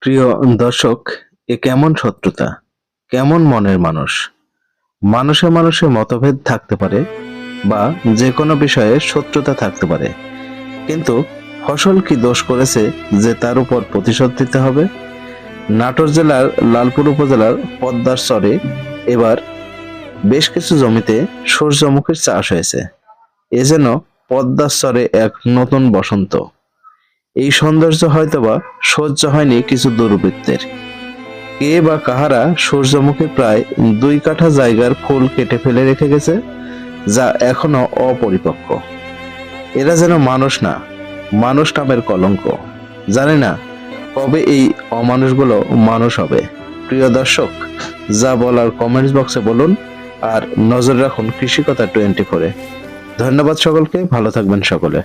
প্রিয় দর্শক, এ কেমন শত্রুতা? কেমন মনের মানুষ? মানুষে মানুষে মতভেদ থাকতে পারে বা যে কোনো বিষয়ে শত্রুতা থাকতে পারে। কিন্তু ফসল কি দোষ করেছে যে তার উপর প্রতিশোধ দিতে হবে? নাটোর জেলার লালপুর উপজেলার পদ্মার চরে এবার বেশ কিছু জমিতে সূর্যমুখীর চাষ হয়েছে। এ যেন পদ্মার চরে এক নতুন বসন্ত। এই সৌন্দর্য হয়তোবা সহ্য হয়নি কিছু দুর্বৃত্তের। কে বা কাহারা সূর্যমুখী প্রায় দুই কাঠা জায়গার ফুল কেটে ফেলে রেখে গেছে, যা এখনও অপরিপক্ক। এরা যেন মানুষ না, মানুষ নামের কলঙ্ক। জানি না কবে এই অমানুষগুলো মানুষ হবে। প্রিয় দর্শক, যা বলার কমেন্টস বক্সে বলুন আর নজর রাখুন কৃষিকতা টোয়েন্টি ফোরে ধন্যবাদ সকলকে, ভালো থাকবেন সকলে।